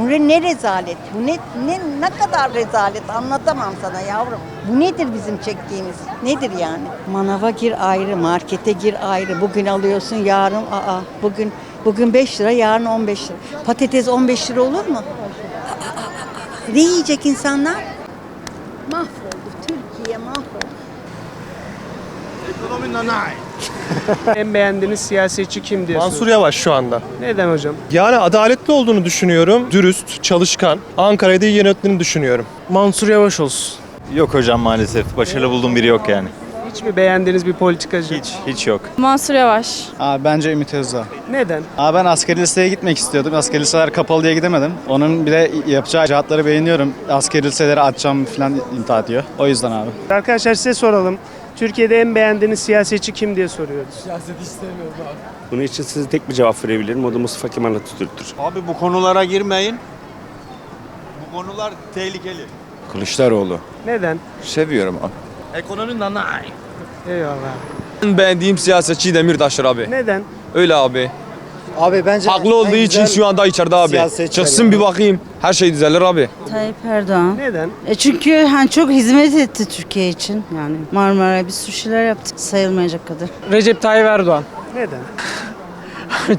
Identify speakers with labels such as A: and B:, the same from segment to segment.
A: Bu ne, rezalet, bu ne, ne, ne kadar rezalet anlatamam sana yavrum. Bu nedir bizim çektiğimiz, nedir yani? Manava gir ayrı, markete gir ayrı. Bugün alıyorsun, yarın aa, bugün bugün 5 lira, yarın 15 lira. Patates 15 lira olur mu? Aa, aa, aa. Ne yiyecek insanlar? Mahvoldu, Türkiye mahvoldu.
B: En beğendiğiniz siyasetçi kim diye
C: Mansur. Yavaş şu anda.
B: Neden hocam?
C: Yani adaletli olduğunu düşünüyorum. Dürüst, çalışkan. Ankara'yı da iyi yönettiğini düşünüyorum.
D: Mansur Yavaş olsun.
E: Yok hocam maalesef. Başarılı bulduğum biri yok yani.
B: Hiç mi beğendiğiniz bir politikacı?
E: Hiç, hiç yok.
F: Mansur Yavaş.
D: Abi bence Ümit Özdağ.
B: Neden?
D: Abi ben askeri liseye gitmek istiyordum. Askeri liseler kapalı diye gidemedim. Onun bile yapacağı icraatları beğeniyorum. Askeri liseleri açacağım falan iddia ediyor. O yüzden abi.
B: Arkadaşlar size soralım. Türkiye'de en beğendiğiniz siyasetçi kim diye soruyoruz.
G: Bunun için size tek bir cevap verebilirim. O da Mustafa Kemal Atatürk'tür.
H: Abi bu konulara girmeyin. Bu konular tehlikeli.
I: Kılıçdaroğlu.
B: Neden?
I: Seviyorum.
H: Ekonominin nanay.
B: Eyvallah.
I: En beğendiğim siyasetçi Demirtaş'tır abi.
B: Neden?
I: Öyle abi.
J: Abi bence
I: Haklı olduğu için şu anda içeride abi.
J: siyasetçiler
I: Çıksın
J: yani.
I: bir bakayım. Her şey düzelir abi.
F: Tayyip Erdoğan.
B: Neden?
F: E çünkü hani çok hizmet etti Türkiye için. Yani Marmara'ya bir sürü şeyler yaptı. Sayılmayacak kadar.
D: Recep Tayyip Erdoğan.
B: Neden?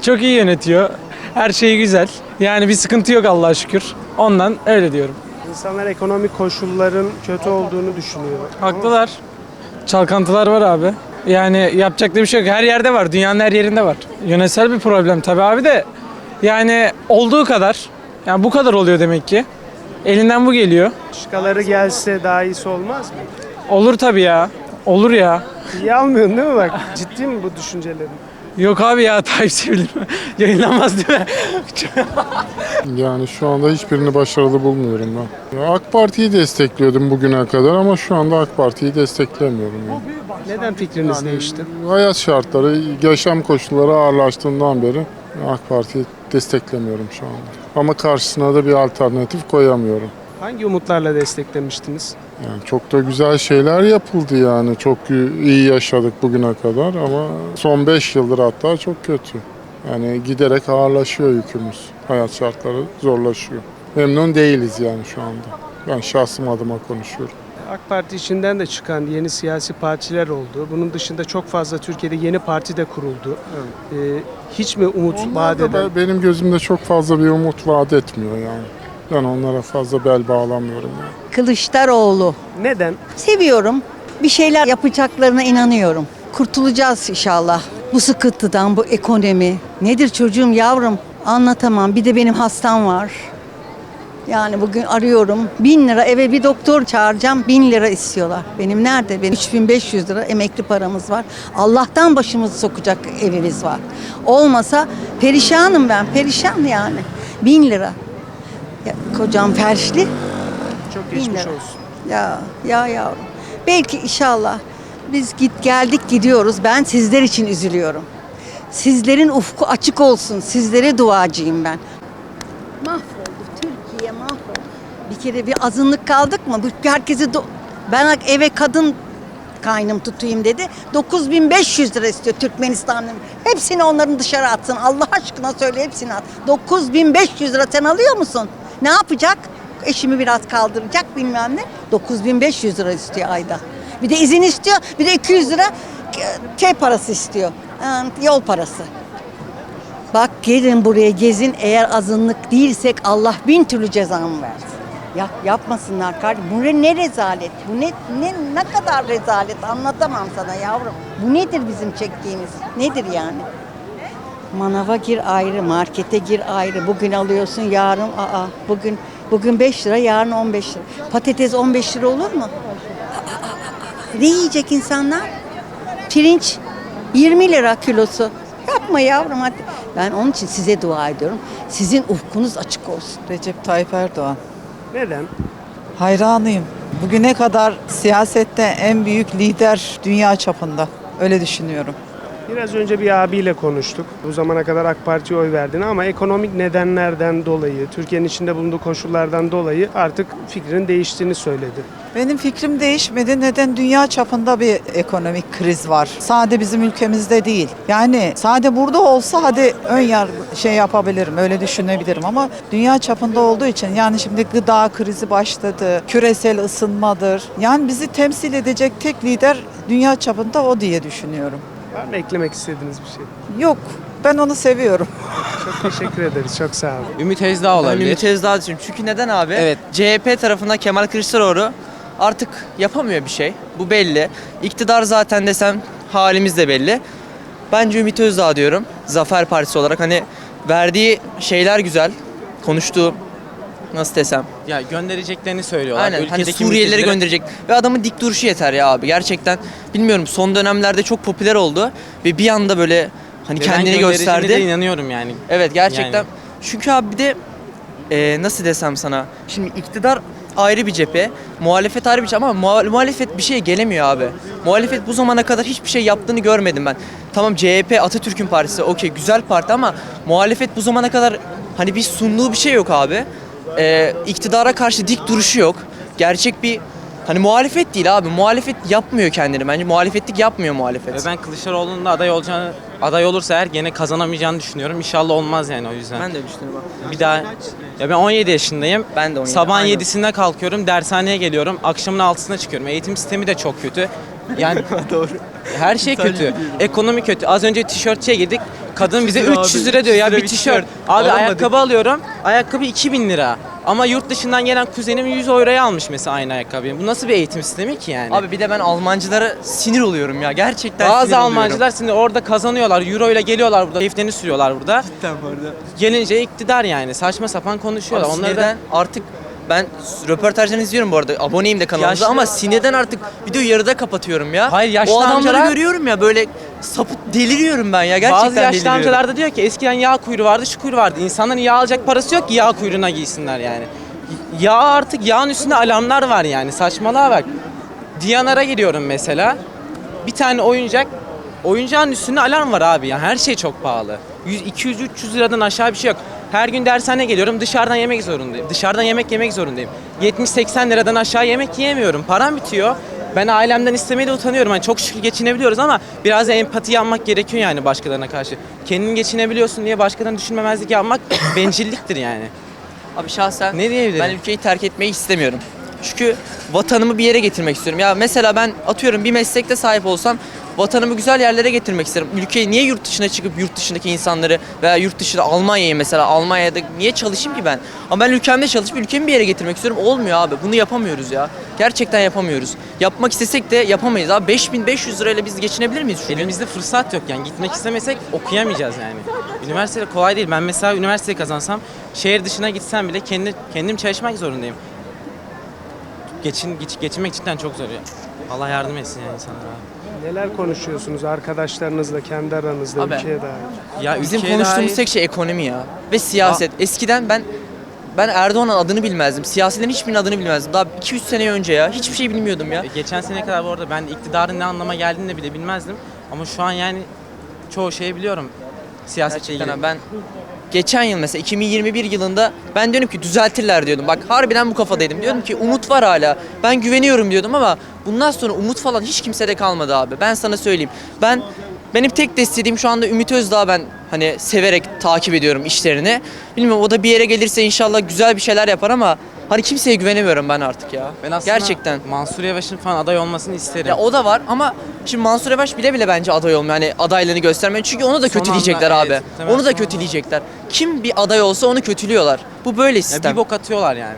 D: Çok iyi yönetiyor. Her şey güzel. Yani bir sıkıntı yok Allah'a şükür. Ondan öyle diyorum.
B: İnsanlar ekonomik koşulların kötü olduğunu düşünüyor.
D: Haklılar. Çalkantılar var abi. Yani yapacak da bir şey yok. Her yerde var. Dünyanın her yerinde var. Yönetsel bir problem tabii abi de. Yani olduğu kadar. Yani bu kadar oluyor demek ki. Elinden bu geliyor.
B: Başkaları gelse daha iyisi olmaz mı?
D: Olur tabii ya. Olur ya.
B: İyi almıyorsun değil mi bak? Ciddi mi bu düşüncelerin?
D: Yok abi ya Tayyip sevilir? Yayınlanmaz değil mi?
K: Yani şu anda hiçbirini başarılı bulmuyorum ben. Ya AK Parti'yi destekliyordum bugüne kadar ama şu anda AK Parti'yi desteklemiyorum. Yani.
B: Neden fikriniz değişti?
K: Hayat şartları, yaşam koşulları ağırlaştığından beri AK Parti'yi desteklemiyorum şu anda. Ama karşısına da bir alternatif koyamıyorum.
B: Hangi umutlarla desteklemiştiniz?
K: Yani çok da güzel şeyler yapıldı yani. Çok iyi yaşadık bugüne kadar ama son 5 yıldır hatta çok kötü. Yani giderek ağırlaşıyor yükümüz. Hayat şartları zorlaşıyor. Memnun değiliz yani şu anda. Ben şahsım adıma konuşuyorum.
B: AK Parti içinden de çıkan yeni siyasi partiler oldu. Bunun dışında çok fazla Türkiye'de yeni parti de kuruldu. Ee, hiç mi umut
K: Onlar
B: vaat eden?
K: be- benim gözümde çok fazla bir umut vaat etmiyor yani. Ben onlara fazla bel bağlamıyorum yani.
A: Kılıçdaroğlu.
B: Neden?
A: Seviyorum. Bir şeyler yapacaklarına inanıyorum. Kurtulacağız inşallah. Bu sıkıntıdan, bu ekonomi. Nedir çocuğum yavrum? Anlatamam. Bir de benim hastam var. Yani bugün arıyorum. Bin lira eve bir doktor çağıracağım. Bin lira istiyorlar. Benim nerede? Benim 3500 lira emekli paramız var. Allah'tan başımızı sokacak evimiz var. Olmasa perişanım ben. Perişan yani. Bin lira. Ya, kocam felçli.
B: Çok geçmiş
A: lira.
B: olsun.
A: Ya ya yavrum. Belki inşallah biz git geldik gidiyoruz. Ben sizler için üzülüyorum. Sizlerin ufku açık olsun. Sizlere duacıyım ben. Mahvoldu. Türkiye mahvoldu. Bir kere bir azınlık kaldık mı? Bu herkesi do- ben eve kadın kaynım tutayım dedi. 9500 lira istiyor Türkmenistan'ın. Hepsini onların dışarı atsın. Allah aşkına söyle hepsini at. 9500 lira sen alıyor musun? Ne yapacak? Eşimi biraz kaldıracak bilmem ne. 9500 lira istiyor ayda. Bir de izin istiyor. Bir de 200 lira şey parası istiyor. Yol parası. Bak gelin buraya gezin. Eğer azınlık değilsek Allah bin türlü cezamı versin. Yap, yapmasınlar kardeşim. Bu ne rezalet? Bu ne, ne ne kadar rezalet anlatamam sana yavrum. Bu nedir bizim çektiğimiz? Nedir yani? Manava gir ayrı, markete gir ayrı. Bugün alıyorsun, yarın aa bugün bugün 5 lira, yarın 15 lira. Patates 15 lira olur mu? Aa, aa. Ne yiyecek insanlar? Pirinç 20 lira kilosu. Yapma yavrum hadi. Ben onun için size dua ediyorum. Sizin ufkunuz açık olsun.
J: Recep Tayyip Erdoğan.
B: Neden?
J: Hayranıyım. Bugüne kadar siyasette en büyük lider dünya çapında. Öyle düşünüyorum.
B: Biraz önce bir abiyle konuştuk. Bu zamana kadar AK Parti'ye oy verdiğini ama ekonomik nedenlerden dolayı, Türkiye'nin içinde bulunduğu koşullardan dolayı artık fikrin değiştiğini söyledi.
J: Benim fikrim değişmedi. Neden? Dünya çapında bir ekonomik kriz var. Sade bizim ülkemizde değil. Yani sade burada olsa hadi ön yargı şey yapabilirim, öyle düşünebilirim ama dünya çapında olduğu için yani şimdi gıda krizi başladı, küresel ısınmadır. Yani bizi temsil edecek tek lider dünya çapında o diye düşünüyorum.
B: Var mı eklemek istediğiniz bir şey?
J: Yok, ben onu seviyorum.
B: Çok teşekkür ederiz. Çok sağ olun.
I: Ümit Özdağ
L: Ben
I: olabilir.
L: Ümit Özdağ düşünüyorum. Çünkü neden abi?
I: Evet.
L: CHP tarafında Kemal Kılıçdaroğlu artık yapamıyor bir şey. Bu belli. İktidar zaten desem halimiz de belli. Bence Ümit Özdağ diyorum. Zafer Partisi olarak hani verdiği şeyler güzel. Konuştuğu nasıl desem.
D: Ya göndereceklerini söylüyorlar.
L: Aynen hani
D: Ülkedeki
L: Suriyelileri
D: mültecileri-
L: gönderecek. Ve adamın dik duruşu yeter ya abi. Gerçekten bilmiyorum son dönemlerde çok popüler oldu. Ve bir anda böyle hani
D: Neden
L: kendini
D: göndereceğine
L: gösterdi.
D: de inanıyorum yani.
L: Evet gerçekten.
D: Yani.
L: Çünkü abi bir de e, nasıl desem sana. Şimdi iktidar ayrı bir cephe, muhalefet ayrı bir cephe ama muha- muhalefet bir şeye gelemiyor abi. Muhalefet bu zamana kadar hiçbir şey yaptığını görmedim ben. Tamam CHP Atatürk'ün partisi okey güzel parti ama muhalefet bu zamana kadar hani bir sunduğu bir şey yok abi. E, iktidara karşı dik duruşu yok. Gerçek bir hani muhalefet değil abi. Muhalefet yapmıyor kendini. Bence muhalefetlik yapmıyor muhalefet.
D: Ve ben Kılıçdaroğlu'nun da aday olacağını aday olursa eğer gene kazanamayacağını düşünüyorum. İnşallah olmaz yani o yüzden.
L: Ben de düşünüyorum.
D: bir daha ya ben 17 yaşındayım.
L: Ben de 17,
D: Sabahın
L: aynen.
D: 7'sinde kalkıyorum, dershaneye geliyorum. Akşamın 6'sına çıkıyorum. Eğitim sistemi de çok kötü. Yani Doğru. Her şey kötü. Ekonomi kötü. Az önce tişörtçüye girdik. Kadın bize 300 lira diyor ya bir tişört. Abi ayakkabı alıyorum. Ayakkabı 2000 lira. Ama yurt dışından gelen kuzenim 100 euroya almış mesela aynı ayakkabıyı. Bu nasıl bir eğitim sistemi ki yani?
L: Abi bir de ben Almancılara sinir oluyorum ya. Gerçekten sinir
D: Bazı
L: oluyorum.
D: Almancılar şimdi orada kazanıyorlar. Euro ile geliyorlar burada. Keyiflerini sürüyorlar burada.
L: Cidden bu arada.
D: Gelince iktidar yani. Saçma sapan
L: Abi
D: konuşuyorlar. Onları da
L: sinirden artık ben röportajlarını izliyorum bu arada. Aboneyim de kanalınıza
D: Yaşlı-
L: ama sinirden artık videoyu yarıda kapatıyorum ya.
D: Hayır, yaşlı
L: O adamları
D: amcalar-
L: görüyorum ya böyle sapıt deliriyorum ben ya. Gerçekten
D: Bazı yaşlı
L: deliriyorum.
D: amcalar da diyor ki eskiden yağ kuyruğu vardı, şu kuyruğu vardı. İnsanların yağ alacak parası yok ki yağ kuyruğuna giysinler yani. Yağ artık yağın üstünde alarmlar var yani. Saçmalığa bak. Diyanara gidiyorum mesela. Bir tane oyuncak oyuncağın üstünde alarm var abi ya. Her şey çok pahalı. 100 200 300 liradan aşağı bir şey yok. Her gün dershaneye geliyorum dışarıdan yemek zorundayım. Dışarıdan yemek yemek zorundayım. 70-80 liradan aşağı yemek yiyemiyorum. Param bitiyor. Ben ailemden istemeye de utanıyorum. Hani çok şükür geçinebiliyoruz ama biraz da empati yapmak gerekiyor yani başkalarına karşı. Kendin geçinebiliyorsun diye başkalarını düşünmemezlik yapmak bencilliktir yani.
L: Abi şahsen
D: Ne diyebilirim?
L: ben ülkeyi terk etmeyi istemiyorum. Çünkü vatanımı bir yere getirmek istiyorum. Ya mesela ben atıyorum bir meslekte sahip olsam vatanımı güzel yerlere getirmek isterim. Ülkeyi niye yurt dışına çıkıp yurt dışındaki insanları veya yurt dışında Almanya'yı mesela Almanya'da niye çalışayım ki ben? Ama ben ülkemde çalışıp ülkemi bir yere getirmek istiyorum. Olmuyor abi. Bunu yapamıyoruz ya. Gerçekten yapamıyoruz. Yapmak istesek de yapamayız abi. 5500 lirayla biz geçinebilir miyiz şu gün?
D: Elimizde fırsat yok yani gitmek istemesek okuyamayacağız yani. Üniversitede kolay değil. Ben mesela üniversiteyi kazansam şehir dışına gitsem bile kendi kendim çalışmak zorundayım. Geçin geç, geçinmek cidden çok zor ya. Allah yardım etsin yani insanlara.
B: Neler konuşuyorsunuz arkadaşlarınızla, kendi aranızda,
L: Abi.
B: ülkeye dair?
D: Ya
L: Bizim
D: ülkeye
L: konuştuğumuz
D: dair-
L: tek şey ekonomi ya. Ve siyaset. Eskiden ben ben Erdoğan'ın adını bilmezdim. Siyasilerin hiçbirinin adını bilmezdim. Daha 2-3 sene önce ya. Hiçbir şey bilmiyordum ya.
D: E, Geçen sene kadar bu arada ben iktidarın ne anlama geldiğini de bile bilmezdim. Ama şu an yani çoğu şeyi biliyorum. Siyasetle ilgili.
L: ben geçen yıl mesela 2021 yılında ben diyorum ki düzeltirler diyordum. Bak harbiden bu kafadaydım. Diyordum ki umut var hala. Ben güveniyorum diyordum ama bundan sonra umut falan hiç kimsede kalmadı abi. Ben sana söyleyeyim. Ben benim tek desteğim şu anda Ümit Özdağ ben hani severek takip ediyorum işlerini. Bilmiyorum o da bir yere gelirse inşallah güzel bir şeyler yapar ama hani kimseye güvenemiyorum ben artık ya.
D: Ben aslında
L: Gerçekten.
D: Mansur Yavaş'ın falan aday olmasını isterim.
L: Ya o da var ama şimdi Mansur Yavaş bile bile bence aday olmuyor. Hani adaylığını göstermiyor. Çünkü onu da
D: Son
L: kötüleyecekler
D: anda,
L: abi.
D: evet, muhtemelen
L: onu da
D: son anda.
L: kötüleyecekler. Kim bir aday olsa onu kötülüyorlar. Bu böyle
D: Ya
L: sistem.
D: bir bok atıyorlar yani.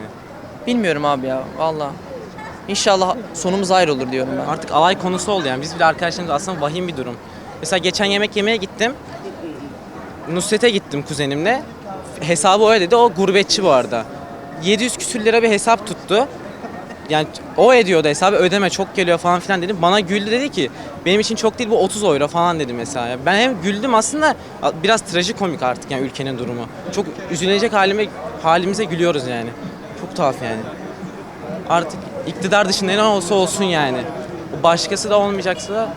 L: Bilmiyorum abi ya valla. İnşallah sonumuz ayrı olur diyorum ben.
D: Artık alay konusu oldu yani. Biz bile arkadaşlarımız aslında vahim bir durum. Mesela geçen yemek yemeye gittim. Nusret'e gittim kuzenimle. Hesabı o ödedi. O gurbetçi bu arada. 700 küsür lira bir hesap tuttu. Yani o ediyordu hesabı ödeme çok geliyor falan filan dedim. Bana güldü dedi ki benim için çok değil bu 30 euro falan dedi mesela. Ben hem güldüm aslında biraz trajikomik artık yani ülkenin durumu. Çok üzülecek halime halimize gülüyoruz yani. Çok tuhaf yani. Artık iktidar dışında ne olsa olsun yani. Başkası da olmayacaksa da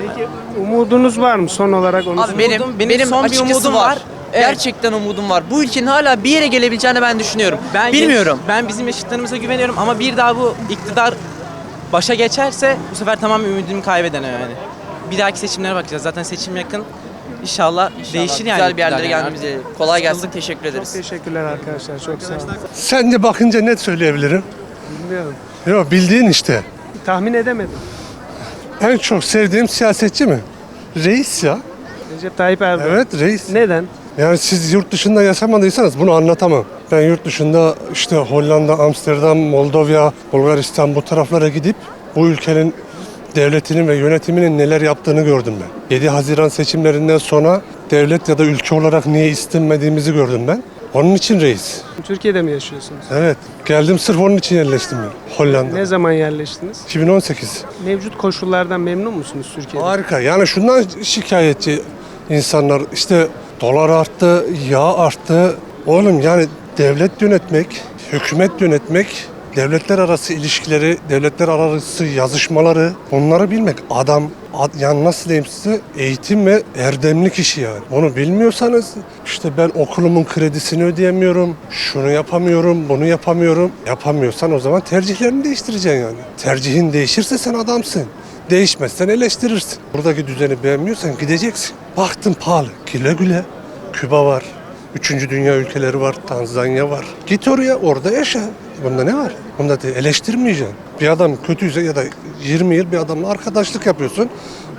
B: Peki umudunuz var mı son olarak onu
L: Abi
B: sorayım.
L: benim
D: Umudum-
L: benim,
D: benim son bir
L: açıkçası
D: umudum
L: var.
D: var. Evet.
L: Gerçekten umudum var. Bu ülkenin hala bir yere gelebileceğini ben düşünüyorum.
D: Ben
L: Bilmiyorum.
D: Ben bizim yaşıtlarımıza güveniyorum ama bir daha bu iktidar başa geçerse bu sefer tamamen ümidimi kaybeden yani. Bir dahaki seçimlere bakacağız. Zaten seçim yakın. İnşallah, değişir yani.
L: Güzel bir yerlere
D: iktidar yani.
L: Kolay gelsin. Teşekkür
B: Çok
L: ederiz.
B: teşekkürler arkadaşlar. Çok sağ olun.
M: Sence bakınca net söyleyebilirim.
B: Bilmiyorum.
M: Yok bildiğin işte.
B: Tahmin edemedim.
M: En çok sevdiğim siyasetçi mi? Reis ya.
B: Recep Tayyip Erdoğan.
M: Evet reis.
B: Neden?
M: Yani siz yurt dışında yaşamadıysanız bunu anlatamam. Ben yurt dışında işte Hollanda, Amsterdam, Moldova, Bulgaristan bu taraflara gidip bu ülkenin devletinin ve yönetiminin neler yaptığını gördüm ben. 7 Haziran seçimlerinden sonra devlet ya da ülke olarak niye istenmediğimizi gördüm ben. Onun için reis.
B: Türkiye'de mi yaşıyorsunuz?
M: Evet. Geldim sırf onun için yerleştim ben. Hollanda.
B: Ne zaman yerleştiniz?
M: 2018.
B: Mevcut koşullardan memnun musunuz Türkiye'de?
M: Harika. Yani şundan şikayetçi insanlar işte dolar arttı, yağ arttı. Oğlum yani devlet yönetmek, hükümet yönetmek, devletler arası ilişkileri, devletler arası yazışmaları bunları bilmek. Adam ad, yani nasıl diyeyim size eğitim ve erdemli kişi yani. Onu bilmiyorsanız işte ben okulumun kredisini ödeyemiyorum, şunu yapamıyorum, bunu yapamıyorum. Yapamıyorsan o zaman tercihlerini değiştireceksin yani. Tercihin değişirse sen adamsın. Değişmezsen eleştirirsin. Buradaki düzeni beğenmiyorsan gideceksin. Baktın pahalı. Güle güle. Küba var. Üçüncü dünya ülkeleri var. Tanzanya var. Git oraya orada yaşa. Bunda ne var? Bunda de eleştirmeyeceksin. Bir adam kötüyse ya da 20 yıl bir adamla arkadaşlık yapıyorsun.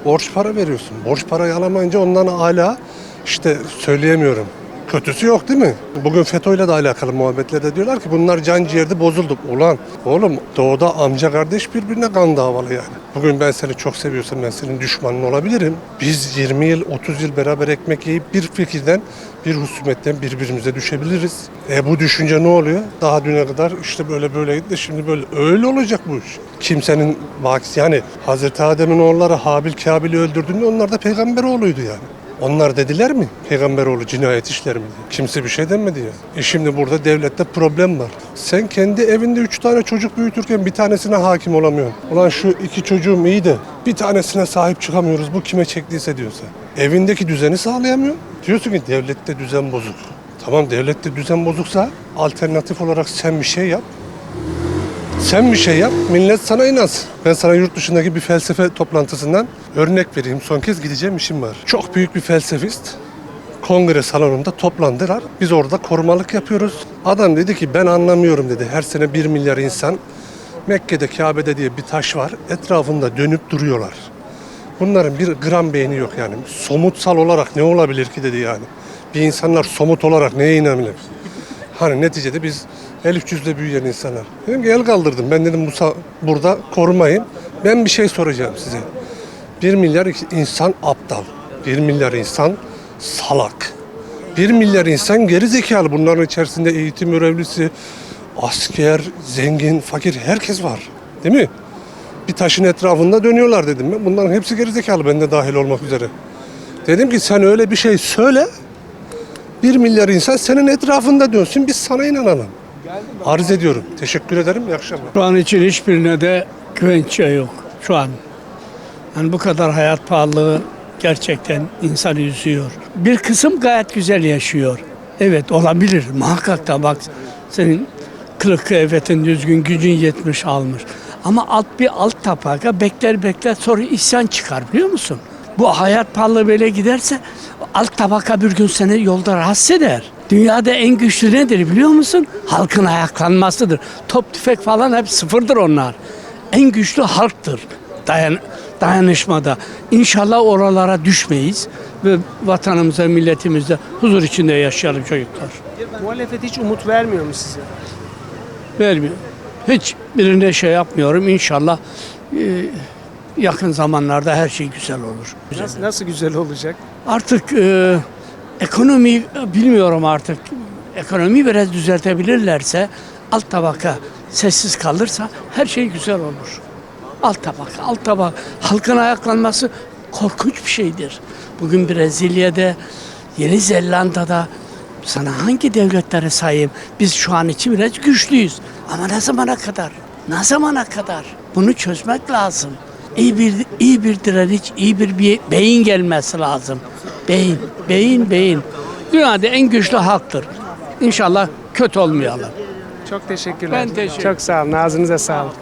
M: Borç para veriyorsun. Borç parayı alamayınca ondan hala işte söyleyemiyorum. Kötüsü yok değil mi? Bugün FETÖ'yle de alakalı muhabbetlerde diyorlar ki bunlar can ciğerde bozuldu. Ulan oğlum doğuda amca kardeş birbirine kan davalı yani. Bugün ben seni çok seviyorsam ben senin düşmanın olabilirim. Biz 20 yıl 30 yıl beraber ekmek yiyip bir fikirden bir husumetten birbirimize düşebiliriz. E bu düşünce ne oluyor? Daha düne kadar işte böyle böyleydi de şimdi böyle. Öyle olacak bu iş. Kimsenin vakisi yani Hazreti Adem'in oğulları Habil Kabil'i öldürdüğünde onlar da peygamber oğluydu yani. Onlar dediler mi peygamberoğlu cinayet işler mi. Kimse bir şey demedi ya. E şimdi burada devlette problem var. Sen kendi evinde üç tane çocuk büyütürken bir tanesine hakim olamıyorsun. Ulan şu iki çocuğum iyi de bir tanesine sahip çıkamıyoruz. Bu kime çektiyse diyorsa. Evindeki düzeni sağlayamıyorsun. Diyorsun ki devlette düzen bozuk. Tamam devlette düzen bozuksa alternatif olarak sen bir şey yap. Sen bir şey yap, millet sana inansın. Ben sana yurt dışındaki bir felsefe toplantısından örnek vereyim. Son kez gideceğim işim var. Çok büyük bir felsefist kongre salonunda toplandılar. Biz orada korumalık yapıyoruz. Adam dedi ki ben anlamıyorum dedi. Her sene bir milyar insan Mekke'de Kabe'de diye bir taş var. Etrafında dönüp duruyorlar. Bunların bir gram beyni yok yani. Somutsal olarak ne olabilir ki dedi yani. Bir insanlar somut olarak neye inanabilir? Hani neticede biz el üç yüzle büyüyen insanlar. Dedim ki el kaldırdım. Ben dedim bu burada korumayın. Ben bir şey soracağım size. Bir milyar insan aptal. Bir milyar insan salak. Bir milyar insan geri zekalı. Bunların içerisinde eğitim görevlisi, asker, zengin, fakir herkes var. Değil mi? Bir taşın etrafında dönüyorlar dedim ben. Bunların hepsi geri zekalı. Ben de dahil olmak üzere. Dedim ki sen öyle bir şey söyle. Bir milyar insan senin etrafında dönsün biz sana inanalım. Arz ediyorum. Teşekkür ederim. İyi akşamlar.
N: Şu an için hiçbirine de güvence yok şu an. Yani bu kadar hayat pahalılığı gerçekten insanı üzüyor. Bir kısım gayet güzel yaşıyor. Evet olabilir muhakkak da bak senin kılık kıyafetin düzgün gücün yetmiş almış. Ama alt bir alt tabaka bekler bekler sonra isyan çıkar biliyor musun? Bu hayat pahalı böyle giderse alt tabaka bir gün seni yolda rahatsız eder. Dünyada en güçlü nedir biliyor musun? Halkın ayaklanmasıdır. Top tüfek falan hep sıfırdır onlar. En güçlü halktır dayan, dayanışmada. İnşallah oralara düşmeyiz ve vatanımıza, milletimizde huzur içinde yaşayalım çocuklar.
B: Muhalefet hiç umut vermiyor mu size?
N: Vermiyor. Hiç birine şey yapmıyorum. İnşallah e, yakın zamanlarda her şey güzel olur.
B: Nasıl, nasıl güzel olacak?
N: Artık e, ekonomi bilmiyorum artık. Ekonomi biraz düzeltebilirlerse alt tabaka sessiz kalırsa her şey güzel olur. Alt tabaka, alt tabaka. Halkın ayaklanması korkunç bir şeydir. Bugün Brezilya'da, Yeni Zelanda'da sana hangi devletleri sayayım? Biz şu an için biraz güçlüyüz. Ama ne zamana kadar? Ne zamana kadar? Bunu çözmek lazım. iyi bir iyi bir direniş, iyi bir beyin gelmesi lazım. Beyin, beyin, beyin. Dünyada en güçlü halktır. İnşallah kötü olmayalım.
B: Çok teşekkürler.
N: Ben teşekkür
B: Çok sağ olun. Ağzınıza sağlık.